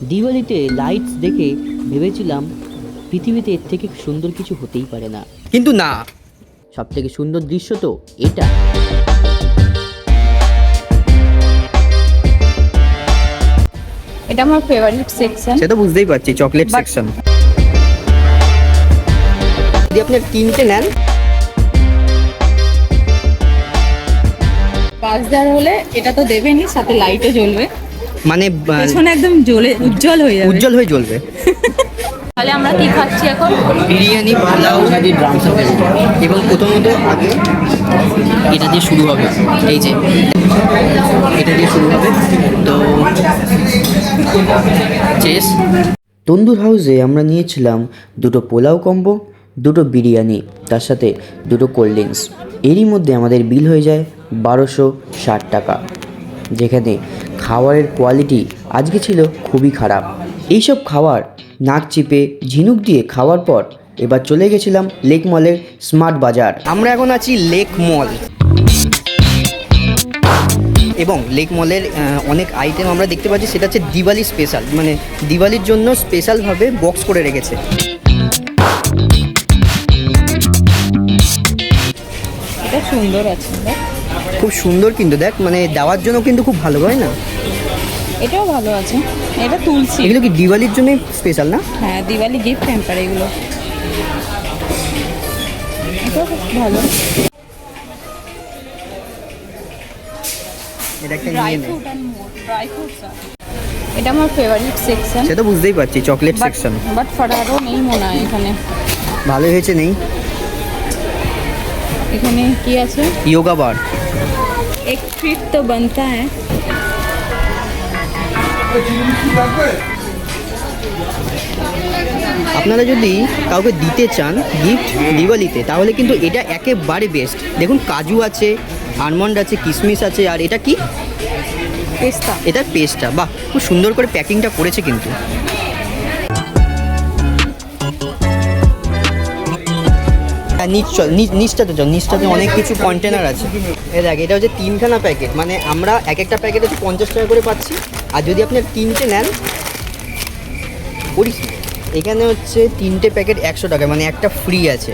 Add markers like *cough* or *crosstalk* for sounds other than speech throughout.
দিওয়ালিতে lights দেখে ভেবেছিলাম পৃথিবীতে এর থেকে সুন্দর কিছু হতেই পারে না। কিন্তু না। সব থেকে সুন্দর দৃশ্য তো এটা। এটা আমার ফেভারিট সেকশন সেটা তো বুঝতেই পারছি চকলেট সেকশন যদি আপনি তিনটে নেন। পাঁচ দেওয়ার হলে এটা তো দেবেনি সাথে লাইটও জ্বলবে। মানে পেছনে একদম জ্বলে উজ্জ্বল হয়ে যাবে। উজ্জ্বল হয়ে জ্বলবে। তাহলে আমরা কি খাচ্ছি এখন? বিরিয়ানি পোলাও এবং প্রথমত আগে এটা দিয়ে শুরু হবে। এই যে এটা দিয়ে শুরু হবে। তো চেস তন্দুর হাউসে আমরা নিয়েছিলাম দুটো পোলাও কম্বো দুটো বিরিয়ানি তার সাথে দুটো কোল্ড ড্রিঙ্কস এরই মধ্যে আমাদের বিল হয়ে যায় বারোশো ষাট টাকা। যেখানে খাবারের কোয়ালিটি আজকে ছিল খুবই খারাপ। এইসব খাবার নাক চিপে ঝিনুক দিয়ে খাওয়ার পর এবার চলে গেছিলাম লেক মলের স্মার্ট বাজার। আমরা এখন আছি লেক মল। এবং লেক মলের অনেক আইটেম আমরা দেখতে পাচ্ছি, সেটা হচ্ছে দিওয়ালি স্পেশাল মানে দিওয়ালির জন্য স্পেশালভাবে বক্স করে রেখেছে। এটা সুন্দর আছে। খুব সুন্দর কিন্তু দেখ মানে দেওয়ার জন্য কিন্তু খুব ভালো হয় না? এটাও ভালো আছে। এটা তুলসী এগুলো কি দিওয়ালির জন্য স্পেশাল না? হ্যাঁ দিওয়ালি গিফট হ্যাম্পার এগুলো। এটাও খুব ভালো। এটা আমার ফেভারিট সেকশন সে তো বুঝতেই পারছি চকলেট সেকশন বাট ফরারও নেই মনে হয় এখানে। ভালো হয়েছে নেই? এখানে কি আছে? Yoga bar. এক ট্রিপ তো বানতা হ্যাঁ। আপনারা যদি কাউকে দিতে চান গিফট দিওয়ালিতে তাহলে কিন্তু এটা একেবারে বেস্ট দেখুন কাজু আছে আলমন্ড আছে কিশমিশ আছে আর এটা কি? পেস্তা। এটা পেস্তা। বাহ খুব সুন্দর করে প্যাকিংটা করেছে কিন্তু। হ্যাঁ নিচ চল চল নিচটাতে অনেক কিছু কন্টেনার আছে। এ দেখ, এটা হচ্ছে তিনখানা প্যাকেট মানে আমরা এক একটা প্যাকেট হচ্ছে পঞ্চাশ টাকা করে পাচ্ছি। আর যদি আপনি তিনটে নেন এখানে হচ্ছে তিনটে প্যাকেট একশো টাকা মানে একটা ফ্রি আছে।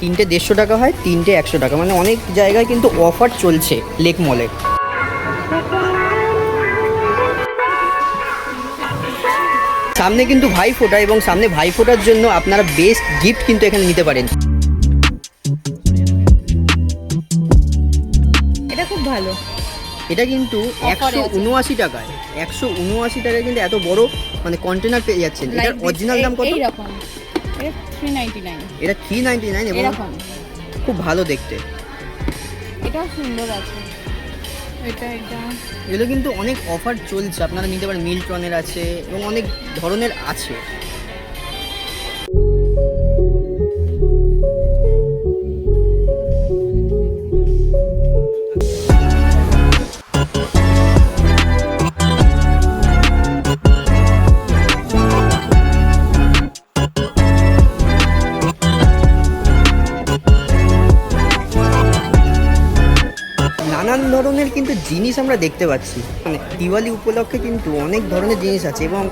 তিনটে দেড়শো টাকা হয়, তিনটে একশো টাকা। মানে অনেক জায়গায় কিন্তু অফার চলছে লেক মলে সামনে কিন্তু ভাই ফোটা এবং সামনে ভাই ফোটার জন্য আপনারা বেস্ট গিফট কিন্তু এখানে নিতে পারেন। ভালো। এটা কিন্তু একশো। উনআশি টাকায়। একশো উনআশি টাকায় কিন্তু এত বড় মানে কন্টেনার পেয়ে যাচ্ছেন। এটার অরিজিনাল দাম কত? এইরকম। এটা থ্রি নাইনটি নাইন এটা থ্রি নাইনটি নাইন এবং খুব ভালো দেখতে। এটাও সুন্দর আছে। এটা এটা। এগুলো কিন্তু অনেক অফার চলছে। আপনারা নিতে পারেন। মিল্টনের আছে এবং অনেক ধরনের আছে। ধরনের কিন্তু জিনিস আমরা দেখতে পাচ্ছি। মানে দিওয়ালি উপলক্ষে কিন্তু অনেক ধরনের জিনিস আছে এবং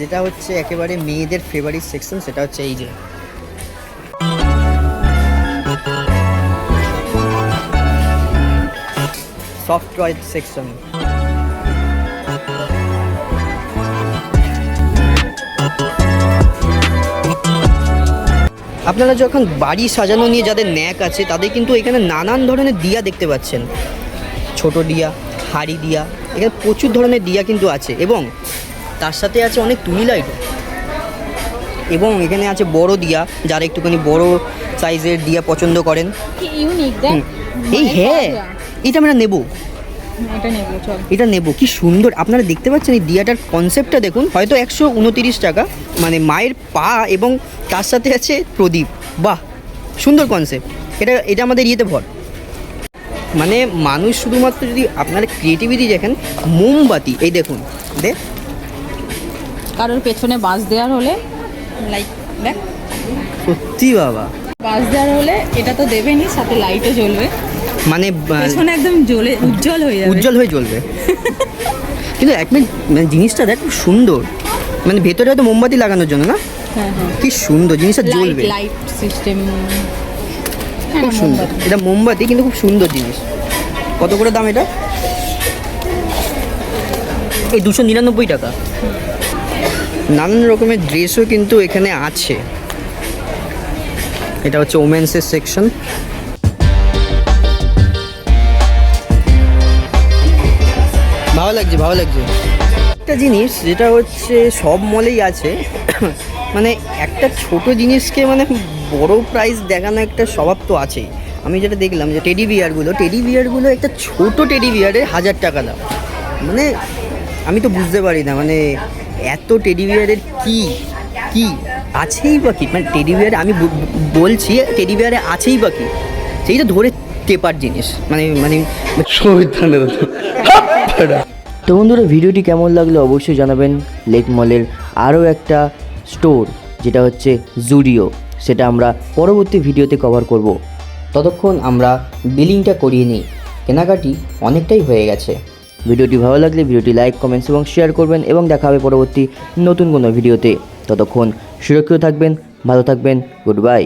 যেটা হচ্ছে একেবারে মেয়েদের ফেভারিট সেকশন সেটা হচ্ছে এই যে। সফট টয় সেকশন আপনারা যখন বাড়ি সাজানো নিয়ে যাদের ন্যাক আছে, তাদের কিন্তু এখানে নানান ধরনের দিয়া দেখতে পাচ্ছেন। ছোট দিয়া হাড়ি দিয়া এখানে প্রচুর ধরনের দিয়া কিন্তু আছে এবং তার সাথে আছে অনেক তুলি লাইট এবং এখানে আছে বড় দিয়া যারা একটুখানি বড় সাইজের দিয়া পছন্দ করেন। এই হ্যাঁ এটা আমরা নেব। এটা নেব চল। এটা নেব কি সুন্দর। আপনারা দেখতে পাচ্ছেন এই দিয়াটার কনসেপ্টটা দেখুন। হয়তো একশো উনতিরিশ টাকা মানে মায়ের পা এবং তার সাথে আছে প্রদীপ। বাহ সুন্দর কনসেপ্ট এটা এটা আমাদের ইয়েতে ভর। মানে মানুষ শুধুমাত্র যদি আপনারা ক্রিয়েটিভিটি দেখেন মোমবাতি এই দেখুন দেখ কারোর পেছনে বাস দেওয়ার হলে লাইক দেখ। সত্যি বাবা। বাস দেওয়ার হলে এটা তো দেবেনি সাথে লাইটও জ্বলবে। মানে পেছনে একদম জ্বলে উজ্জ্বল হয়ে যাবে। উজ্জ্বল হয়ে জ্বলবে। কিন্তু এক মিনিট মানে জিনিসটা দেখ সুন্দর। মানে ভেতরে হয়তো মোমবাতি লাগানোর জন্য না? হ্যাঁ হ্যাঁ। কি সুন্দর জিনিসটা জ্বলবে। লাইট সিস্টেম খুব সুন্দর। এটা মোমবাতি কিন্তু খুব সুন্দর জিনিস। কত করে দাম এটা? এই দুশো নিরানব্বই টাকা। নানান রকমের ড্রেসও কিন্তু এখানে আছে। এটা হচ্ছে ওমেন্সের সেকশন ভালো লাগছে ভালো লাগছে। একটা জিনিস যেটা হচ্ছে সব মলেই আছে। *coughs* মানে একটা ছোট জিনিসকে মানে বড় প্রাইস দেখানো একটা স্বভাব তো আছেই। আমি যেটা দেখলাম যে টেডি বিয়ারগুলো টেডি বিয়ারগুলো একটা ছোট টেডি বিয়ারে হাজার টাকা দাম। মানে আমি তো বুঝতে পারি না মানে এত টেডি বিয়ারের কি কি আছেই বা কি? মানে টেডি বিয়ারে আমি বলছি টেডি বিয়ারে আছেই বা কি? সেইটা ধরে টেপার জিনিস মানে মানে তো বন্ধুরা ভিডিওটি কেমন লাগল অবশ্যই জানাবেন। লেক মলের আরও একটা স্টোর যেটা হচ্ছে জুডিও। সেটা আমরা পরবর্তী ভিডিওতে কভার করব। ততক্ষণ আমরা বিলিংটা করিয়ে নিই। কেনাকাটি অনেকটাই হয়ে গেছে। ভিডিওটি ভালো লাগলে ভিডিওটি লাইক কমেন্টস এবং শেয়ার করবেন এবং দেখা হবে পরবর্তী নতুন কোনো ভিডিওতে। ততক্ষণ সুরক্ষিত থাকবেন, ভালো থাকবেন গুড বাই